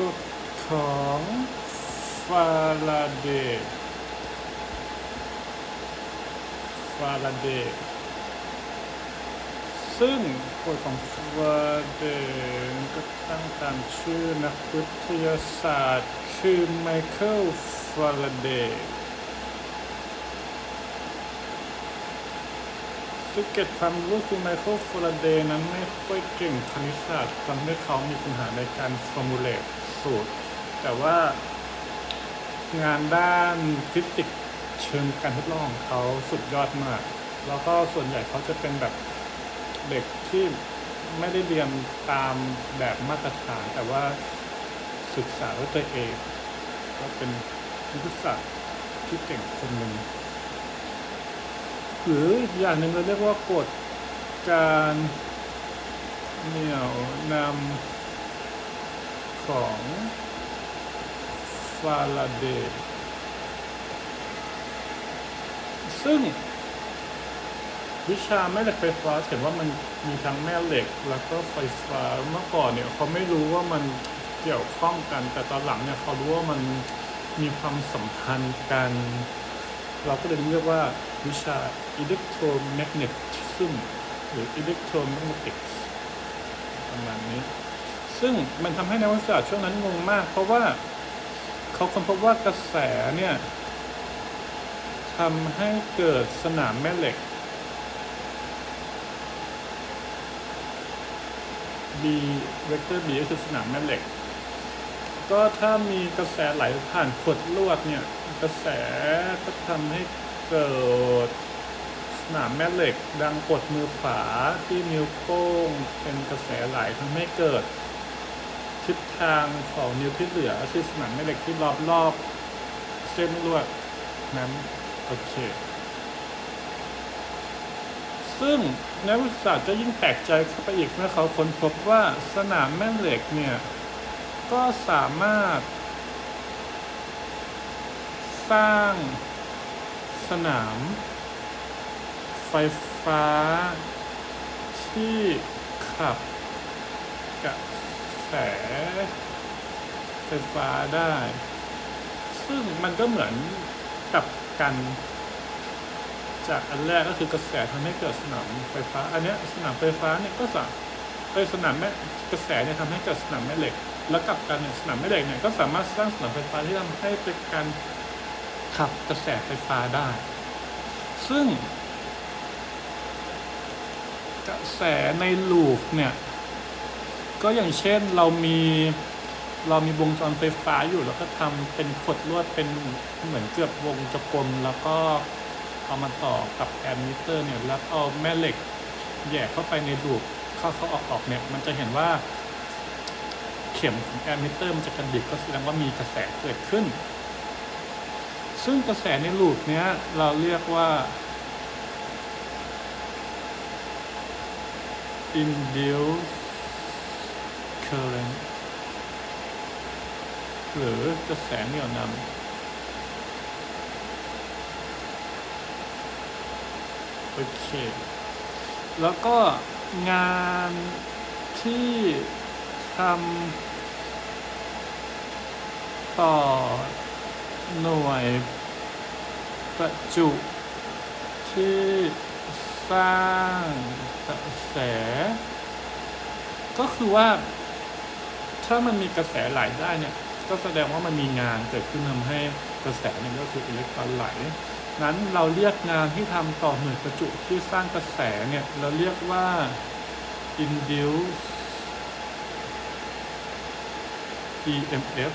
กฎของฟาราเดย์ฟาราเดย์ซึ่งกฎของฟาราเดย์ก็ตั้งตามชื่อนักวิทยาศาสตร์คือไมเคิลฟาราเดย์ ซึ่งเก็บความรู้คือไมเคิลฟราเดย์นั้นไม่ค่อยเก่งคณิตศาสตร์ทำให้เขามีปัญหาในการฟอร์มูลเลตสูตร แต่ว่างานด้านฟิสิกส์เชิงการทดลองเขาสุดยอดมาก แล้วก็ส่วนใหญ่เขาจะเป็นแบบเด็กที่ไม่ได้เรียนตามแบบมาตรฐาน แต่ว่าศึกษาด้วยตัวเอง ก็เป็นนักวิทยาศาสตร์ที่เก่งคนหนึ่ง หรืออย่างหนึ่งเราเรียกว่ากฎการเหนี่ยวนำของฟาราเดย์ซึ่งวิชาแม่เหล็กไฟฟ้าเห็นว่ามันมีทั้งแม่เหล็กแล้วก็ไฟฟ้าเมื่อก่อนเนี่ยเขาไม่รู้ว่ามันเกี่ยวข้องกัน แต่ตอนหลังเนี่ยเขารู้ว่ามันมีความสัมพันธ์กัน เราก็เลยเรียกว่า วิชา electromagnetism หรือ electromagnetics ประมาณนี้ ซึ่งมันทำให้นักวิทยาศาสตร์ช่วงนั้นงงมาก เพราะว่าเขาค้นพบว่ากระแสเนี่ยทำให้เกิดสนามแม่เหล็ก B เวกเตอร์ B ก็คือสนามแม่เหล็ก ก็ถ้ามีกระแสไหลผ่านขวดลวดเนี่ย กระแสก็ทำให้เกิดสนามแม่เหล็กดังกดมือขวาที่นิ้วโป้งเป็นกระแสไหลทำให้เกิด ทิศทางของนิ้วที่เหลือคือสนามแม่เหล็กที่รอบรอบๆเส้นลวดนั้นโอเค ซึ่งนักวิทยาศาสตร์ก็ยิ่งแปลกใจเข้าไปอีกเมื่อเขาค้นพบว่าสนามแม่เหล็กเนี่ย ก็สามารถ สร้าง สนาม ไฟฟ้า ที่ขับกระแสไฟฟ้าได้ ซึ่งมันก็เหมือนกับกันจากอันแรกก็คือกระแสทำให้เกิดสนามไฟฟ้า อันนี้สนามไฟฟ้าเนี่ยก็สามเอ้ยสนามแม่กระแสเนี่ยทำให้เกิดสนามแม่เหล็ก แล้วกลับกันเนี่ยสนามแม่เหล็กเนี่ยก็สามารถสร้างสนามไฟฟ้าที่ทำให้เป็นการ ขับกระแสไฟฟ้าได้ ซึ่ง กระแสในลูปเนี่ย ก็อย่างเช่นเรามีเรามีวงจรไฟฟ้าอยู่แล้วก็ทำเป็นขดลวดเป็นเหมือนเกือบวงจกลมแล้วก็เอามาต่อกับแอมมิเตอร์เนี่ยแล้วเอาแม่เหล็กแย่เข้าไปในลูปเข้าเข้าออกออกเนี่ย มันจะเห็นว่าเข็มของแอมมิเตอร์มันจะกระดิกก็แสดงว่ามีกระแสเกิดขึ้น ซึ่งกระแสในลูปเนี้ยเราเรียกว่า induced current หรือกระแสเหนี่ยวนำโอเค แล้วก็งานที่ทำต่อหน่วย ประจุที่สร้างกระแส ก็คือว่า ถ้ามันมีกระแสไหลได้เนี่ย ก็แสดงว่ามันมีงานเกิดขึ้นทำให้กระแสเนี่ยก็คืออิเล็กตรอนไหล นั้นเราเรียกงานที่ทำต่อหน่วยประจุที่สร้างกระแสเนี่ย เราเรียกว่า induce EMF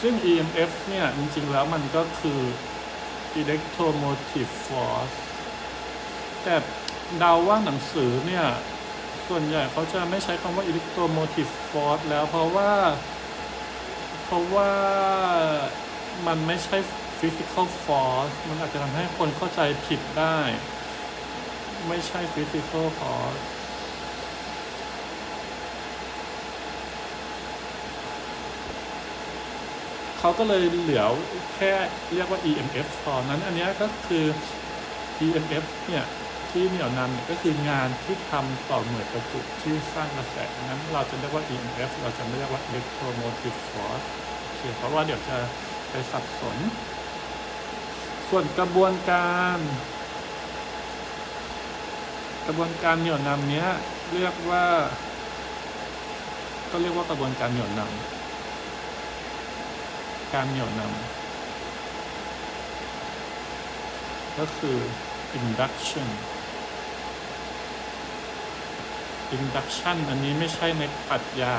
ซึ่ง EMF เนี่ยจริงๆแล้วมันก็คือ electromotive force แต่เดาว่าหนังสือเนี่ย ส่วนใหญ่เขาจะไม่ใช้คำว่า electromotive force แล้วเพราะว่า เพราะว่ามันไม่ใช่ physical force มันอาจจะทำให้คนเข้าใจผิดได้ ไม่ใช่ physical force เขาก็เลยเหลือแค่เรียกว่า EMF พอนั้นอันนี้ก็คือ EMF เนี่ยที่เหนี่ยวนำเนี่ยก็คืองานที่ทำต่อหน่วยประจุที่สร้างกระแสนั้นเราจะเรียกว่า EMF เราจะไม่เรียกว่า electromotive force โอเคเพราะว่าเดี๋ยวจะไปสับสน ส่วนกระบวนการ กระบวนการเหนี่ยวนำเนี้ยเรียกว่า ก็เรียกว่ากระบวนการเหนี่ยวนำ การเหนี่ยวนำก็คือ induction induction อันนี้ไม่ใช่ในปรัชญา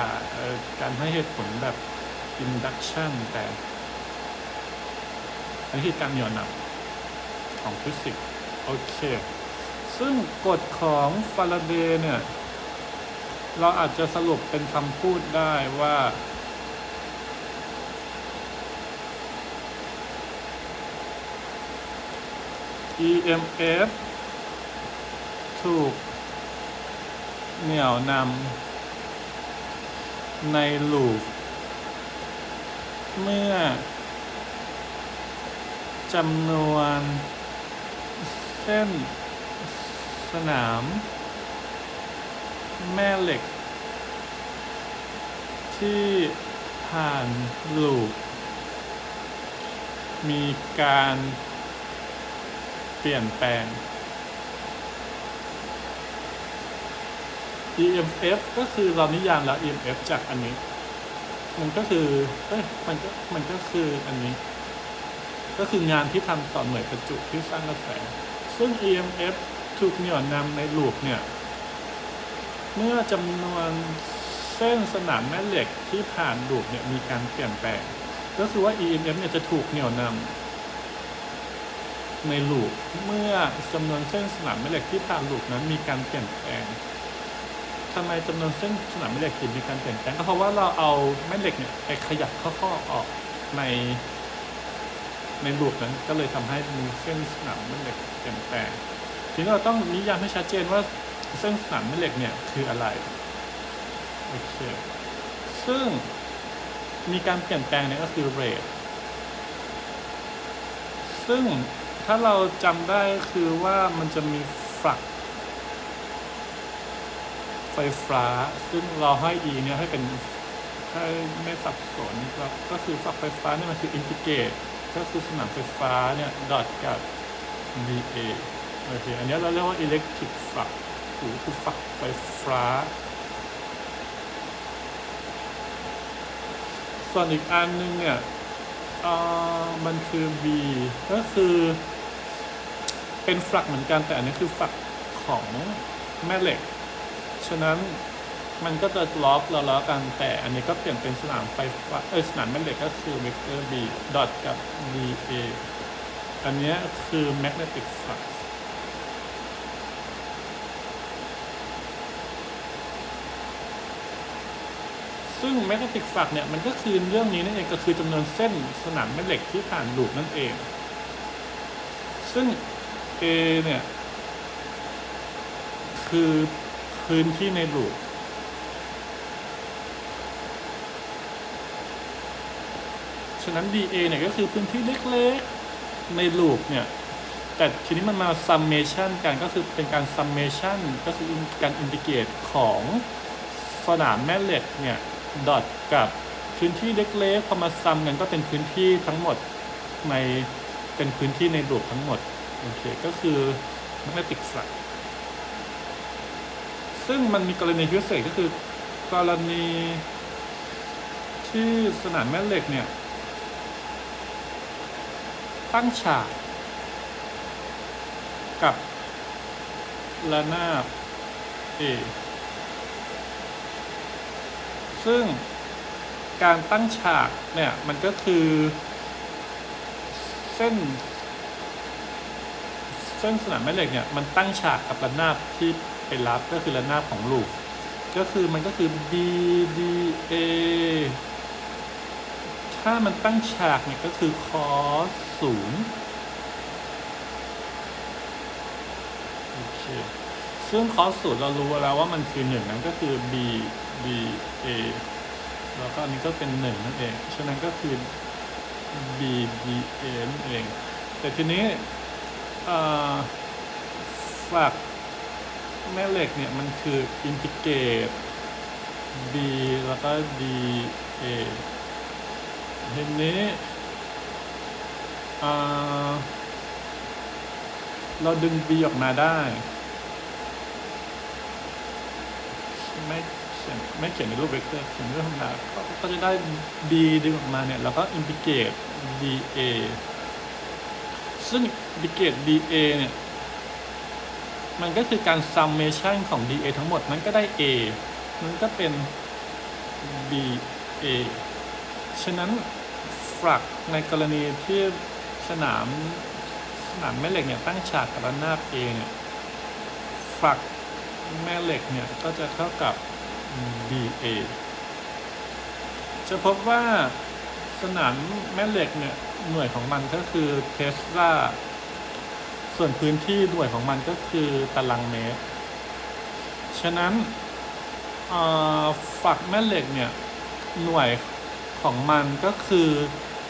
การให้เหตุผลแบบ induction แต่อันนี้คือการเหนี่ยวนำของฟิสิกส์โอเค ซึ่งกฎของฟาราเดย์เนี่ย เราอาจจะสรุปเป็นคำพูดได้ว่า EMF ถูกเหนี่ยวนำในลูปเมื่อจำนวนเส้นสนาม แม่เหล็ก ที่ผ่านลูปมีการ เปลี่ยนแปลง EMF ก็คือเรานิยามแล้ว EMF จากอันนี้ มันก็คือ เอ้ย มันก็ มันก็คืออันนี้ ก็คืองานที่ทำต่อหน่วยประจุที่สร้างกระแส ซึ่ง EMF ถูกเหนี่ยวนำในลูปเนี่ย เมื่อจำนวนเส้นสนามแม่เหล็กที่ผ่านลูปเนี่ยมีการเปลี่ยนแปลง ก็คือว่า EMF เนี่ยจะถูกเหนี่ยวนำ ในลูปเมื่อจำนวนเส้นสนามแม่เหล็กที่ผ่านลูปนั้นมีการเปลี่ยนแปลงทำไมจำนวนเส้นสนามแม่เหล็กถึงมีการเปลี่ยนแปลงก็เพราะว่าเราเอาแม่เหล็กเนี่ยไปขยับข้อๆออกใน ในลูปนั้นก็เลยทำให้มีเส้นสนามแม่เหล็กเปลี่ยนแปลงทีนี้เราต้องนิยามให้ชัดเจนว่าเส้นสนามแม่เหล็กเนี่ยคืออะไรโอเคซึ่งมีการเปลี่ยนแปลงเนี่ยก็คือเรทซึ่ง ถ้าเราจำได้ก็คือว่ามันจะมีฟลัก ไฟฟ้า ซึ่งเราให้ E เนี่ยให้เป็นให้ไม่สับสนครับก็คือฟลักไฟฟ้าเนี่ยมันคืออินทิเกตก็คือสนามไฟฟ้าเนี่ยดอทกับ VA โอเคอันนี้เราเรียกว่า electric flux หรือคือฟลักไฟฟ้า ส่วนอีกอันนึงเนี่ยอ่อมันคือ B ก็คือ เป็นฟลักเหมือนกันแต่อันนี้คือฟลักของแม่เหล็ก ฉะนั้นมันก็จะล็อกเราล้อกันแต่อันนี้ก็เปลี่ยนเป็นสนามไฟฟ้าเออสนามแม่เหล็กก็คือเวกเตอร์ B ดอทกับ VA อันนี้คือ magnetic flux ซึ่งแมกเนติกฝักเนี่ยมันก็คือเรื่องนี้นั่นเองก็คือจำนวนเส้นสนามแม่เหล็กที่ผ่านลูปนั่นเอง ซึ่ง A เนี่ย คือพื้นที่ในลูปฉะนั้น dA เนี่ยก็คือพื้นที่เล็กๆ ในลูปเนี่ย แต่ทีนี้มันมา summation กันก็คือเป็นการ summation ก็คือการอินทิเกรตของสนามแม่เหล็กเนี่ยดอทกับพื้นที่เล็กๆพอมาซัมกันก็เป็นพื้นที่ทั้งหมดในเป็นพื้นที่ในลูปทั้งหมด โอเค ก็คือ magnetic flux ซึ่งมันมีกรณีพิเศษก็คือกรณีที่สนามแม่เหล็กเนี่ย ตั้งฉาก กับระนาบ A ซึ่งการตั้งฉากเนี่ย มันก็คือเส้น เส้นสนามแม่เหล็กเนี่ยมันตั้งฉากกับระนาบที่ไปรับก็คือระนาบของลูก ก็คือมันก็คือ B D A ถ้ามันตั้งฉากเนี่ยก็คือ cos ศูนย์โอเคซึ่ง cos ศูนย์เรารู้แล้วว่ามันคือหนึ่งนั้นก็คือ B B A แล้วก็อันนี้ก็เป็นหนึ่งนั่นเอง ฉะนั้นก็คือ B D A นั่นเอง แต่ทีนี้ ฝักแม่เหล็กเนี่ยมันคืออินทิเกต b แล้วก็ d a ทีนี้เราดึง b ออกมาได้ ไม่เขียนไม่เขียนในรูปเวกเตอร์เขียนในรูปธรรมดาก็จะได้ b ดึงออกมาเนี่ย แล้วก็อินทิเกต dA ซึ่งอิเกต dA เนี่ย มันก็คือการ summation ของ dA ทั้งหมด มันก็ได้ a มันก็เป็น BA ฉะนั้นฟลักในกรณีที่สนามสนามแม่เหล็กเนี่ยตั้งฉากกับระนาบ A เนี่ยฟลักแม่เหล็กเนี่ยก็จะเท่ากับ BA จะพบว่าสนามแม่เหล็กเนี่ย หน่วยของมันก็คือเทสลาส่วนพื้นที่หน่วยของมันก็คือตารางเมตร ฉะนั้นฝักแม่เหล็กเนี่ยหน่วยของมันก็คือ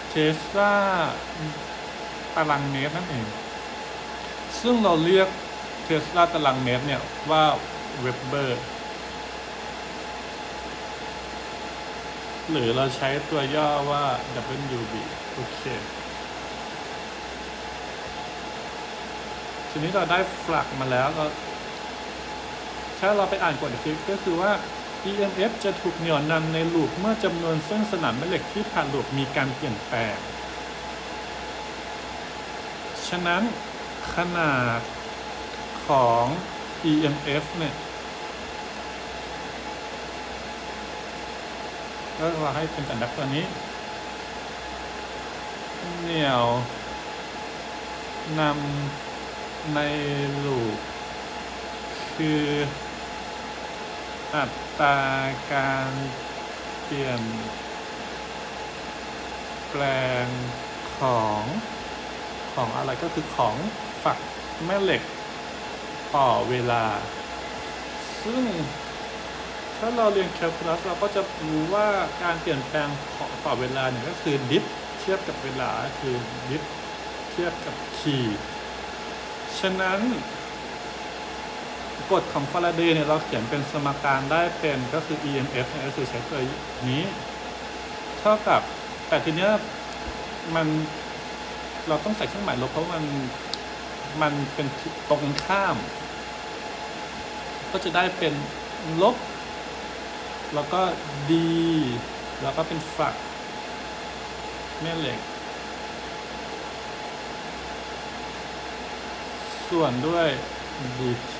เทสลาตารางเมตรนั่นเอง ซึ่งเราเรียกเทสลาตารางเมตรเนี่ยว่าเวบเบอร์ หรือเราใช้ตัวย่อว่า WB โอเค ทีนี้เราได้ฟลักมาแล้วเราถ้าเราไปอ่านกฎอีกทีก็คือว่า EMF จะถูกเหนี่ยวนำในลูปเมื่อจำนวนเส้นสนามแม่เหล็กที่ผ่านลูปมีการเปลี่ยนแปลง ฉะนั้นขนาดของ EMF เนี่ย ก็เราให้เป็นสัญลักษณ์ตัวนี้เหนี่ยวนำในลูปคืออัตราการเปลี่ยน แปลงของของอะไรก็คือของฝักแม่เหล็กต่อเวลา ซึ่ง ถ้าเราเรียนแคลคูลัสเราก็จะรู้ว่าการเปลี่ยนแปลงของต่อเวลาเนี่ยก็คือดิฟเทียบกับเวลาคือดิฟเทียบกับทีฉะนั้นกฎของฟาราเดย์เนี่ยเราเขียนเป็นสมการได้เป็นก็คือ EMF เนี่ยก็คือใช้ตัวนี้ เท่ากับแต่ทีเนี้ยมันเราต้องใส่เครื่องหมายลบเพราะมันมันเป็นตรงข้าม ก็จะได้เป็นลบ แล้วก็ D แล้วก็เป็นฝัก แม่เหล็ก ส่วนด้วย DT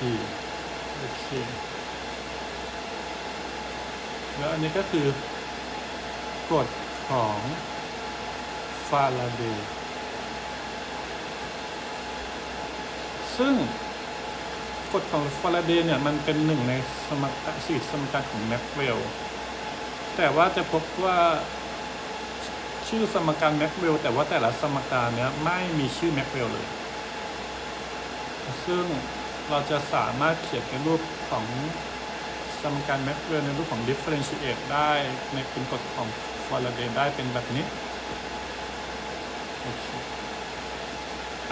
โอเค แล้วอันนี้ก็คือกฎของฟาราเดย์ซึ่ง กฎของฟาราเดย์เนี่ยมันเป็นหนึ่งในสมการสี่สมการของแม็กเวลล์แต่ว่าจะพบว่าชื่อสมการแม็กเวลล์แต่ว่าแต่ละสมการเนี้ยไม่มีชื่อแม็กเวลล์เลย ซึ่งเราจะสามารถเขียนในรูปของสมการแม็กเวลล์ในรูปของ differentiate ได้ในเป็นกฎของฟาราเดย์ได้เป็นแบบนี้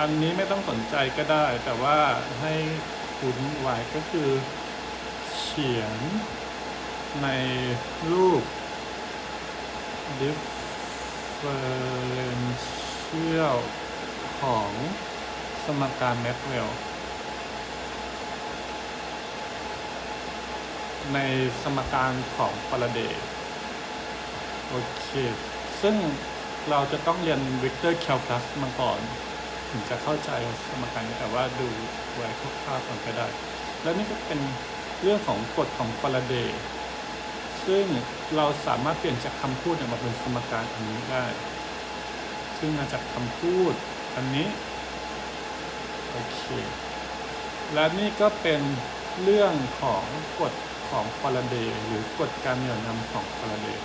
อันนี้ไม่ต้องสนใจก็ได้ แต่ว่าให้ คุ้นไว้ก็คือ เขียนในรูป differential ของสมการแม็กเวลในสมการของฟาราเดย์โอเค ซึ่งเราจะต้องเรียนวิกเตอร์แคลคัสมาก่อน ถึงจะเข้าใจสมการนี้แต่ว่าดูไว้คร่าวๆก่อนก็ได้ แล้วนี่ก็เป็นเรื่องของกฎของฟาราเดย์ซึ่งเราสามารถเปลี่ยนจากคำพูดมาเป็นสมการอันนี้ได้ ซึ่งมาจากคำพูดอันนี้โอเคและนี่ก็เป็นเรื่องของกฎของฟาราเดย์หรือกฎการเหนี่ยวนำของฟาราเดย์